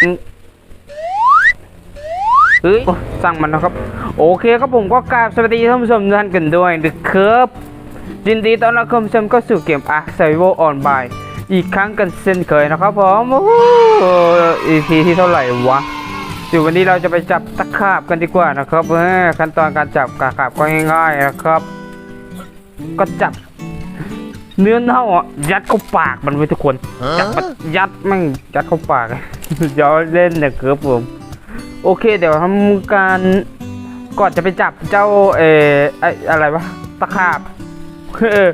เฮ้ยโอ้สั่งมันนะครับ โอเคครับผมก็กราบสวัสดีท่านผู้ชมท่านกันด้วยนะครับยินดีต้อนรับคุณผู้ชมเข้าสู่เกม Ark Survival On by อีกครั้งกันเช่นเคยนะครับผมโอ้โห EP ที่เท่าไหร่วะเดี๋ยววันนี้เราจะไปจับตะขาบกันดีกว่านะครับขั้นตอนการจับตะขาบก็ง่ายๆนะครับ ก็จับเนื้อเน่าอะยัดเข้าปากมันไว้ทุกคนจับมันยัดแม่งยัดเข้าปาก ย้อนเล่นนะครับผม โอเค เดี๋ยวทำการก่อนจะไปจับเจ้าเออไออะไรวะตะขาบเออ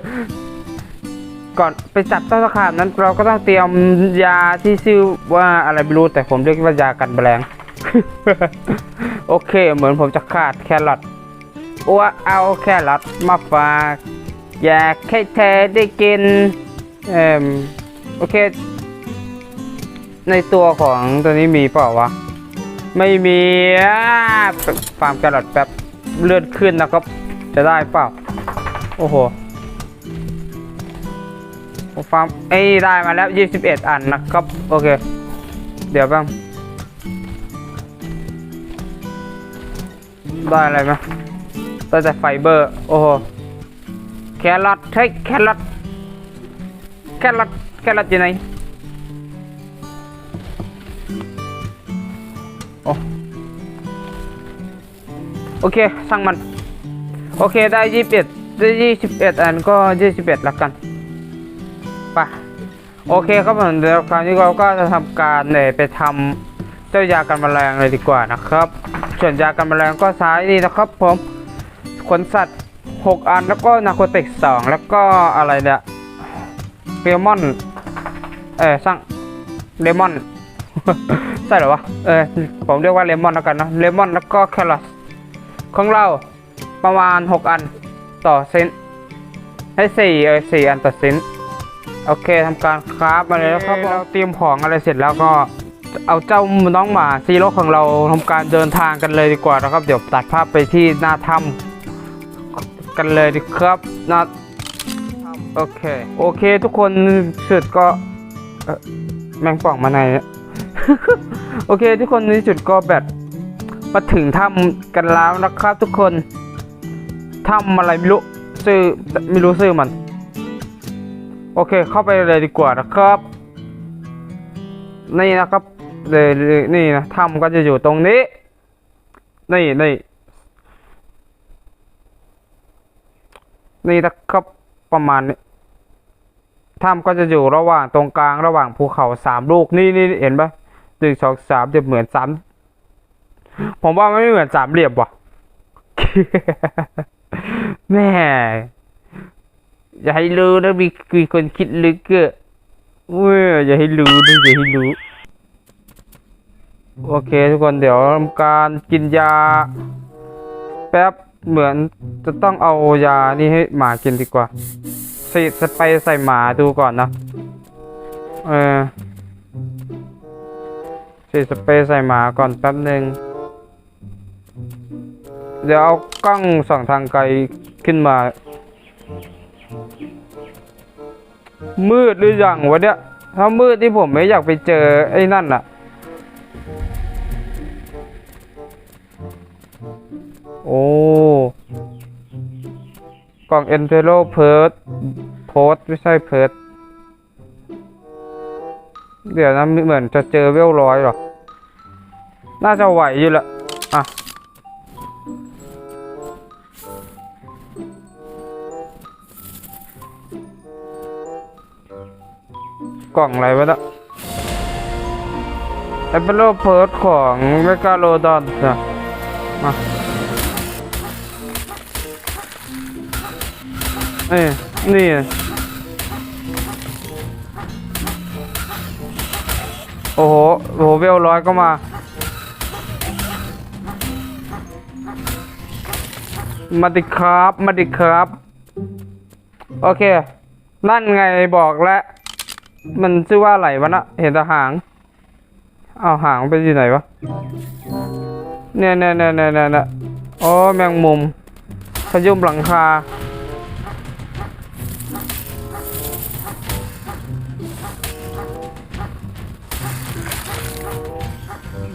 ก่อนไปจับเจ้าตะขาบนั้นเราก็ต้องเตรียมยาที่ชื่อว่าอะไรไม่รู้แต่ผมเรียกว่ายากันแมลงโอเค เหมือนผมจะขาดแครอทอ้วเอาแครอทมาฝาก อยากให้เธอได้กินเอ่มโอเค ในตัวของตัวนี้มีเปล่าวะ ไม่มีอ่าฟาร์มแครอทแป๊บเลื่อนขึ้นนะครับ จะได้เปล่า โอ้โหฟาร์มเอ้ยได้มาแล้ว 21 อันนะครับ โอเค เดี๋ยวบ้างได้อะไรไหมได้แต่ไฟเบอร์ โอ้โห แครอทเฮ้ยแครอทแครอทแครอทอยู่ไหน โอเคช่างมัน โอเคได้ยี่สิบเอ็ดได้ยี่สิบเอ็ดอันก็ยี่สิบเอ็ดละกันไปะโอเคครับผมเดี๋ยวคราวนี้เราก็จะทำการเนี่ยไปทำเจ้ายากันแมลงเลยดีกว่านะครับ ส่วนยากันแมลงก็ใช้นี่นะครับ ผมขนสัตว์ 6 อันแล้วก็นาโคติกสองแล้วก็อะไรเนี่ยเลมอนเออสร้างเลมอนใช่หรอวะเออผมเรียกว่าเลมอนแล้วกันนะเลมอนแล้วก็แครอท ของเราประมาณ 6 อันต่อเซนให้สี่เออสี่อันต่อเซนโอเคทำการคราฟมาเลยแล้วครับเราเตรียมของอะไรเสร็จแล้วก็เอาเจ้าน้องหมาซีโร่ของเราทำการเดินทางกันเลยดีกว่านะครับ เดี๋ยวตัดภาพไปที่หน้าถ้ำกันเลยดีครับนะโอเค โอเคทุกคนสุดก็เอ่อแมงป่องมาในเนี่ยโอเค ทุกคนในสุดก็แบบ มาถึงถ้ำกันแล้วนะครับทุกคนถ้ำอะไรไม่รู้ชื่อไม่รู้ชื่อมัน โอเคเข้าไปเลยดีกว่านะครับ นี่นะครับเลยนี่นะถ้ำก็จะอยู่ตรงนี้ นี่นี่นี่นะครับประมาณนี้ถ้ำก็จะอยู่ระหว่างตรงกลางระหว่างภูเขาสามลูกนี่นี่เห็นปะหนึ่งสองสามจะเหมือนสาม ผมว่ามันไม่เหมือนสามเหลี่ยมว่ะ แม่อย่าให้รู้นะมีมีคนคิดลึกเกอะเว้ยอย่าให้รู้นะอย่าให้รู้ โอเคทุกคนเดี๋ยวทำการกินยา แป๊บเหมือนจะต้องเอายานี่ให้หมากินดีกว่าฉีดสเปย์ใส่หมาดูก่อนนะ เออฉีดสเปย์ใส่หมาก่อนแป๊บหนึ่ง เดี๋ยวเอากล้องส่องทางไกลขึ้นมา มืดหรือยังวะเนี่ยถ้ามืดที่ผมไม่อยากไปเจอไอ้นั่นอะโอ้กล่องเอนเทโรเพิร์ดโพสไม่ใช่เพิร์ดเดี๋ยวนะเหมือนจะเจอเวลร้อยหรอ น่าจะไหวอยู่แหละ กล่องอะไรวะเนี่ยแอปเปิลเพิร์ดของเมกาโลดอนนะมานี่นี่โอ้โห โอ้โหเวลร้อยก็มา มาดิครับ มาดิครับ โอเค นั่นไงบอกแล้ว มันชื่อว่าอะไรวะนะเห็นแต่หางเอาหางไปอยู่ไหนวะเนี่ยเนี่ยเนี่ยเนี่ยเนี่ยโอ้แมงมุมขยุ่มหลังคา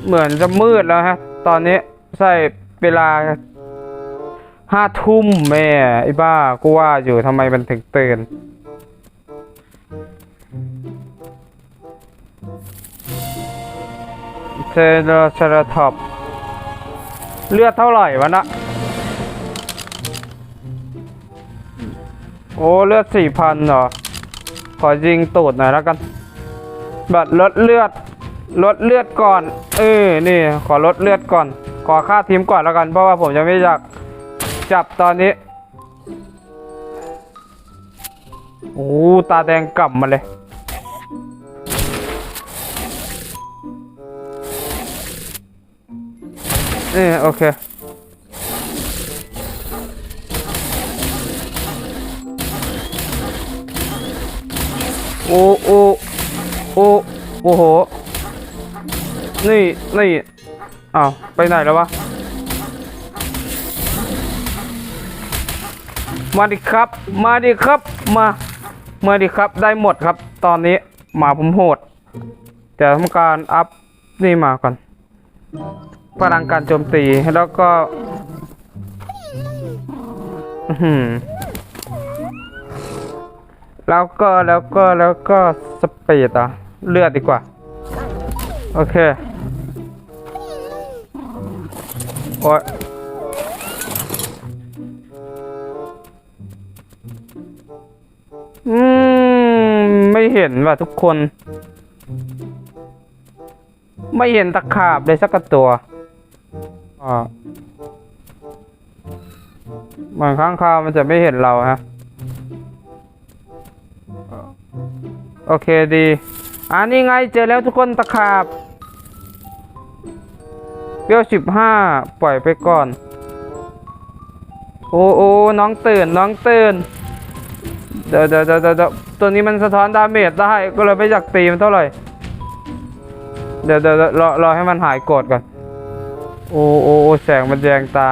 เหมือนจะมืดแล้วฮะ ตอนนี้ใช่เวลาห้าทุ่มแม่ไอ้บ้ากูว่าอยู่ทำไมมันถึงตื่น โรเซราท็อปเลือดเท่าไหร่วะนะโอ้ เลือดสี่พันเหรอ ขอยิงตูดหน่อยแล้วกัน บัตรลดเลือด ลดเลือดก่อน เออ นี่ ขอลดเลือดก่อน ขอค่าทีมก่อนแล้วกัน เพราะว่าผมจะไม่อยากจับตอนนี้ โอ้ ตาแดงกล่ำมาเลย นี่โอเค โอ้โอ้โอ้โอ้โห นี่ นี่อ้าวไปไหนแล้ววะ มาดิครับ มาดิครับ มา มาดิครับ ได้หมดครับ ตอนนี้หมาผมโหด เดี๋ยวทำการอัพนี่มาก่อน พลังการโจมตีแล้วก็แล้วก็แล้วก็แล้วก็สเปดอะเลือดดีกว่า โอเคโอ้ยอืม ไม่เห็นว่ะทุกคน ไม่เห็นตะขาบเลยสักตัว อ่าเหมือนข้างคาวมันจะไม่เห็นเราฮะ โอเคดีอ่านี่ไงเจอแล้วทุกคนตะขาบเบี้ยวสิบห้าปล่อยไปก่อน โอ้โอ้น้องตื่นน้องตื่นเดี๋ยวเดี๋ยวเดี๋ยวเดี๋ยวตัวนี้มันสะท้อนดาเมจได้ก็เลยไม่อยากตีมันเท่าไหร่ เดี๋ยวเดี๋ยวเดี๋ยวรอรอให้มันหายโกรธก่อน โอ้โอ้โอแสงมันแยงตา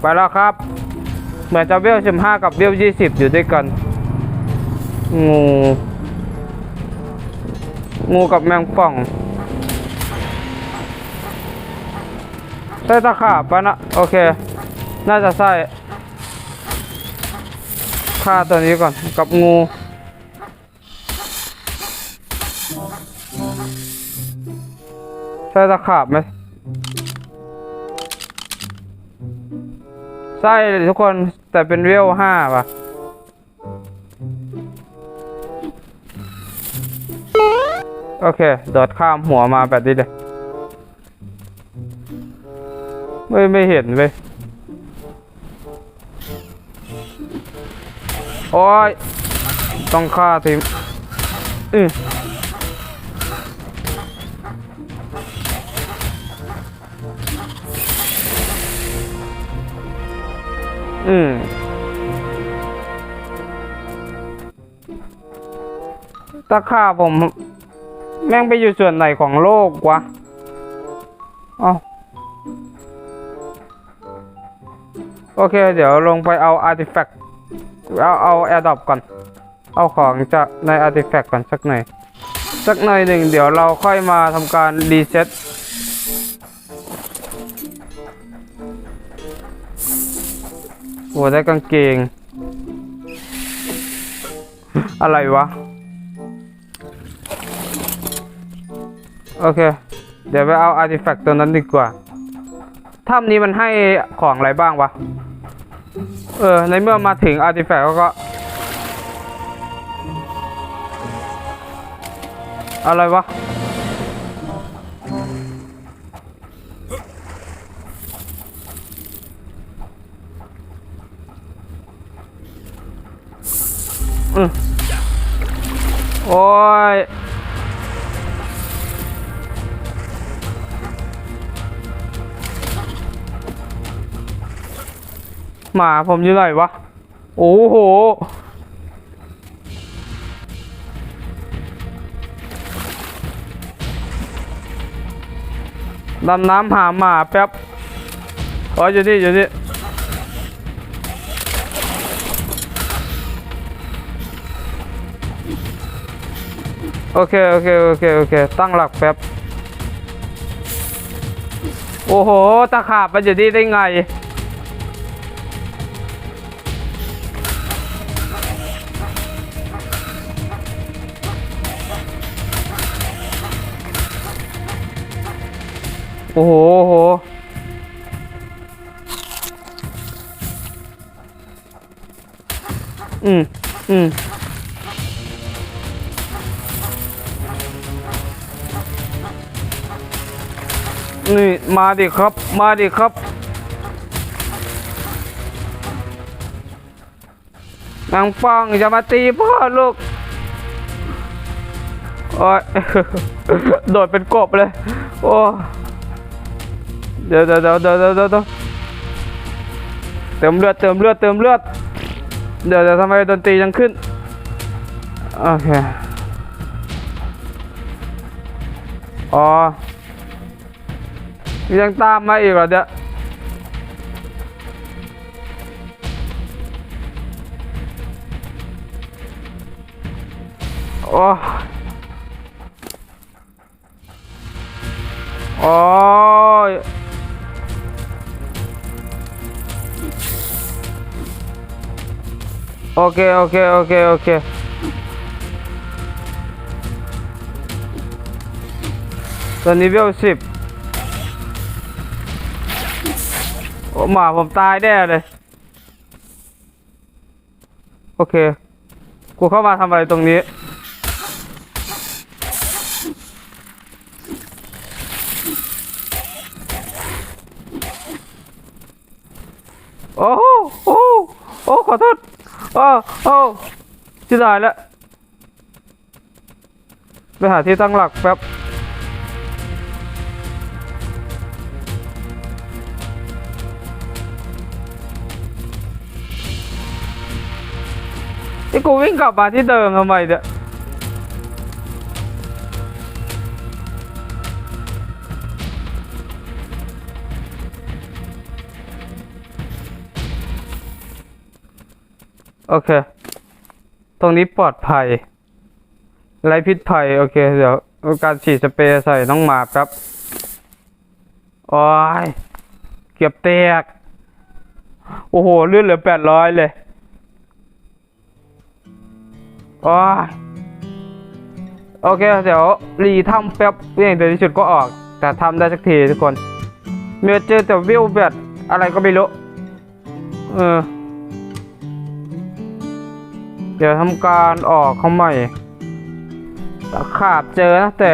ไปแล้วครับ เหมือนจะเวสิบห้ากับเวลยี่สิบอยู่ด้วยกัน งู งูกับแมงป่องใช่ตะขาบปะนะ โอเค น่าจะใช่ฆ่าตัวนี้ก่อนกับงู ใช่ตะขาบไหมใช่เลยทุกคนแต่เป็นเวลห้าป่ะโอเคโดดข้ามหัวมาแบบนี้เลยไม่ไม่เห็นเว้ยโอ้ยต้องฆ่าทีมอือ อืมตะขาบผม แม่งไปอยู่ส่วนไหนของโลกวะอ๋อโอเค เดี๋ยวลงไปเอาอาร์ติแฟกต์เอาเอาแอร์ดอปก่อน เอาของจากในอาร์ติแฟกต์ก่อนสักหน่อย สักหน่อยหนึ่งเดี๋ยวเราค่อยมาทำการรีเซ็ต อ้ได้กางเกง อะไรวะ โอเค เดี๋ยวไปเอาอาร์ติแฟกต์ตัวนั้นดีกว่าถ้ำนี้มันให้ของอะไรบ้างวะ เออ ในเมื่อมาถึงอาร์ติแฟกต์ก็ อะไรวะ โอ้ยหมาผมอยู่ไหนวะ โอ้โห ดำน้ำหาหมาแป๊บอ๋ออยู่นี่อยู่นี่ โอเค โอเค โอเค โอเค ตั้งหลักแป๊บ โอ้โห ตะขาบมันอยู่นี่ได้ไง โอ้โหโอ้โหอืม อืม นี่มาดิครับ มาดิครับนางป้องอย่ามาตีพ่อลูกโอ้ยโดดเป็นกบเลย โอ้เดี๋ยวเดี๋ยวเดี๋ยวเดี๋ยวเดี๋ยวเดี๋ยวเดี๋ยวเติมเลือดเติมเลือดเติมเลือด เดี๋ยวเดี๋ยวทำไมดนตรียังขึ้น โอเค อ๋อ ยังตามมาอีกเหรอเดี๋ยวโอ้โอ้ยโอเค โอเค โอเค โอเคตอนนี้เวลสิบ หมาผมตายแน่เลย โอเค กูเข้ามาทำอะไรตรงนี้ โอ้โหโอ้โหโอ้ขอโทษโอ้โอ้ชิบหายแล้วไปหาที่ตั้งหลักแป๊บ ไอ้กูวิ่งกลับมาที่เดิมทำไมเนี่ยโอเค ตรงนี้ปลอดภัย ไรพิษภัย โอเค เดี๋ยว การฉีดสเปรย์ใส่น้องหมาครับ โอ้ย เกือบแตกโอ้โหเลื่อนเหลือแปดร้อยเลย โอ้ยโอเค เดี๋ยวรีทำแป๊บอย่างเดียวที่สุดก็ออก แต่ทำได้สักทีทุกคนเมื่อเจอแต่วิวแบบอะไรก็ไม่รู้ เออ เดี๋ยวทำการออกเข้าใหม่ขาบเจอนะแต่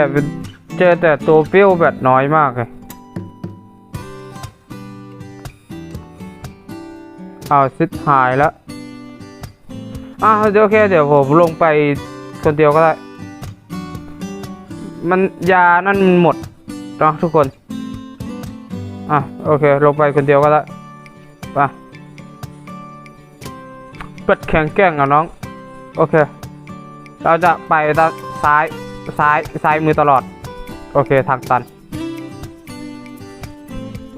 เจอแต่ตัวฟิวแบบน้อยมากเลยเอาซิดหายแล้ว อะเดี๋ยวโอเคเดี๋ยวผมลงไปคนเดียวก็ได้ มันยานั่นหมดเนาะทุกคน อะโอเค ลงไปคนเดียวก็ได้ไปเปิดแข็งแกร่งอะน้อง โอเค เราจะไปด้านซ้ายซ้ายซ้ายมือตลอด โอเคทางตัน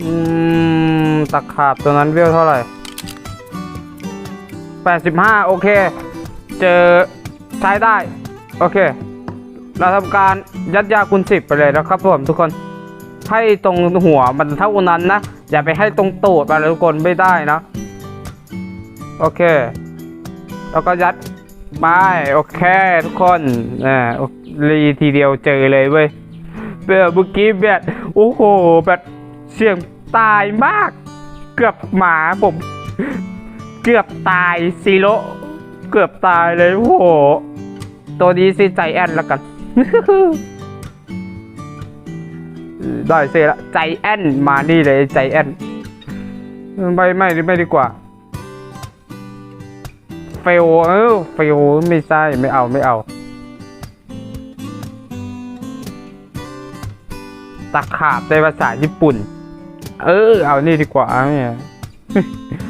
อืมตะขาบตัวนั้นเวลเท่าไหร่ 85 โอเค เจอใช้ได้ โอเค เราทำการยัดยาคูณ10ไปเลยนะครับผมทุกคน ให้ตรงหัวมันเท่านั้นนะ อย่าไปให้ตรงตูดไปเลยทุกคนไม่ได้นะ โอเค แล้วก็ยัดไปโอเค ทุกคนอ่ารีทีเดียวเจอเลยเว้ยแบบเมื่อกี้แบบโอ้โหแบบเสียงตายมาก เกือบหมาผม เกือบตายซีโร่เกือบตายเลยโอ้โห ตัวนี้สิใจแอนแล้วกัน ได้เซละใจแอนมานี่เลยใจแอนไม่ไม่ไม่ดีกว่า เฟลเออเฟลไม่ใช่ไม่เอาไม่เอาตะขาบในภาษาญี่ปุ่น เออ เอานี่ดีกว่าเนี่ย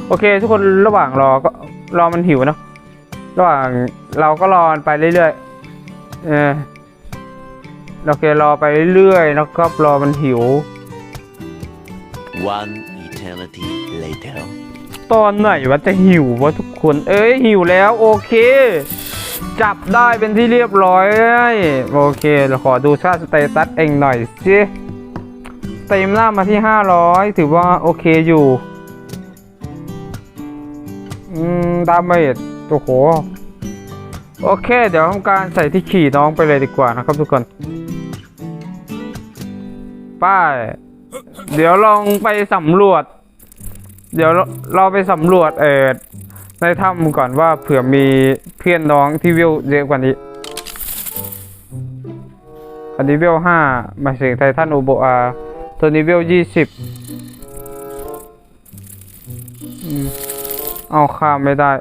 โอเค ทุกคนระหว่างรอก็รอมันหิวเนอะระหว่างเราก็รอมันไปเรื่อยๆเออโอเครอไปเรื่อยๆนะครับรอมันหิว One eternity later. ตอนไหนวะจะหิววะทุกคน เอ้ยหิวแล้วโอเค จับได้เป็นที่เรียบร้อย โอเคเราขอดูค่าสเตตัสเองหน่อยสิเต็มหน้ามาที่ 500 ถือว่าโอเคอยู่ อืมดาเมจโอ้โห โอเค เดี๋ยวทำการใส่ที่ขี่น้องไปเลยดีกว่านะครับทุกคนป้ายเดี๋ยวลองไปสำรวจ เดี๋ยวเราไปสำรวจเออในถ้ำก่อนว่าเผื่อมีเพื่อนน้องที่วิวเยอะกว่านี้ อันนี้วิวห้าหมายถึงไททันโอโบอาตัวนี้วิวยี่สิบ เอาข้ามไม่ได้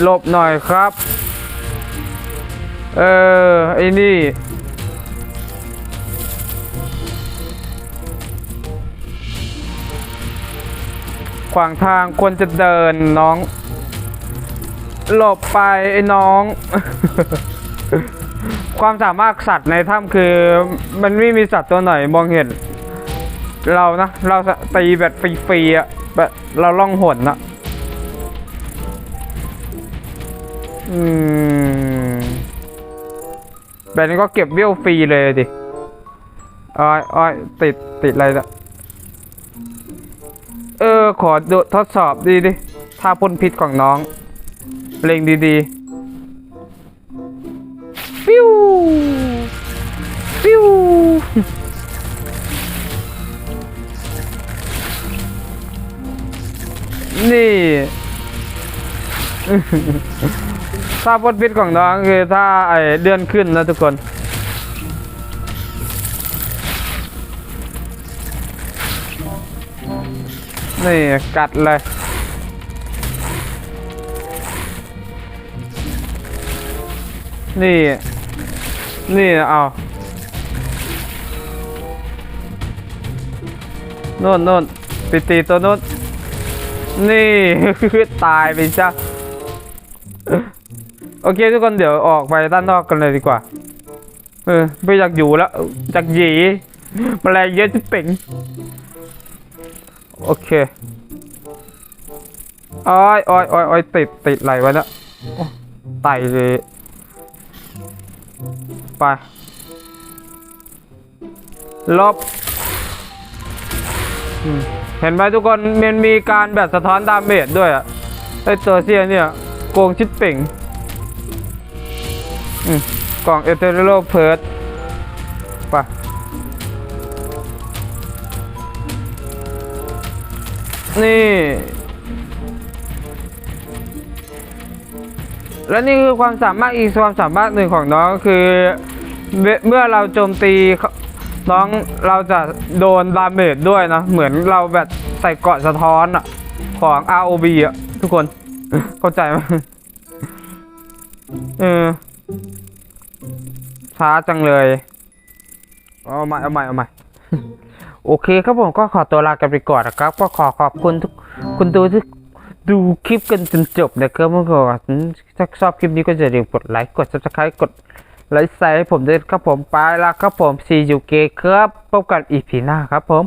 หลบหน่อยครับ เออ ไอ้นี่ ขวางทางควรจะเดินน้อง หลบไปไอ้น้อง ความสามารถสัตว์ในถ้ำคือ มันไม่มีสัตว์ตัวไหนมองเห็น เรานะ เราตีแบบฟรีๆอะแบบเราล่องหนนะ อืมแบบนี้ก็เก็บเวลฟรีเลยดิอ้อยอ้อยติด ติดอะไรละเออ ขอดทดสอบดีดิ ถ้าพ่นพิษของน้องเล็งดีๆ ฟิว ฟิว นี่ ถ้าพ่นพิษของน้องคือถ้าไอเดือนขึ้นนะทุกคนนี่กัดเลยนี่ นี่เอาโน่นโน่นไปตีตัวโน่นนี่ ตายไปจ้ะ โอเคทุกคนเดี๋ยวออกไปด้านนอกกันเลยดีกว่า เออไม่อยากอยู่แล้วอยากหยีแมลงเยอะจะเป่งโอเคอ้อยอ้อยอ้อยอ้อยติดติดไหลไว้แล้วไตเลยไปลบเห็นไหมทุกคนมันมีการแบบสะท้อนดาเมจด้วยอะไอตัวเซียเนี่ย โกงชิดเป่ง กล่องเอเทอร์โลเพิร์ดไปนี่ และนี่คือความสามารถอีกความสามารถหนึ่งของน้องก็คือ เมื่อเราโจมตีน้องเราจะโดนดาเมจด้วยนะ เหมือนเราแบบใส่เกาะสะท้อนอะของ ROB อะทุกคน เข้าใจไหมเออ ช้าจังเลยเอาใหม่เอาใหม่เอาใหม่โอเคครับผมก็ขอตัวลากันไปก่อนนะครับ ก็ขอขอบคุณทุกคุณดูที่ดูคลิปกันจนจบนะครับเมื่อก่อนถ้าชอบคลิปนี้ก็อย่าลืมกดไลค์กด subscribe กดไลค์ใส่ให้ผมด้วยครับผมไปล้วครับผมซียูเกครับพบกันอีพีหน้าครับผม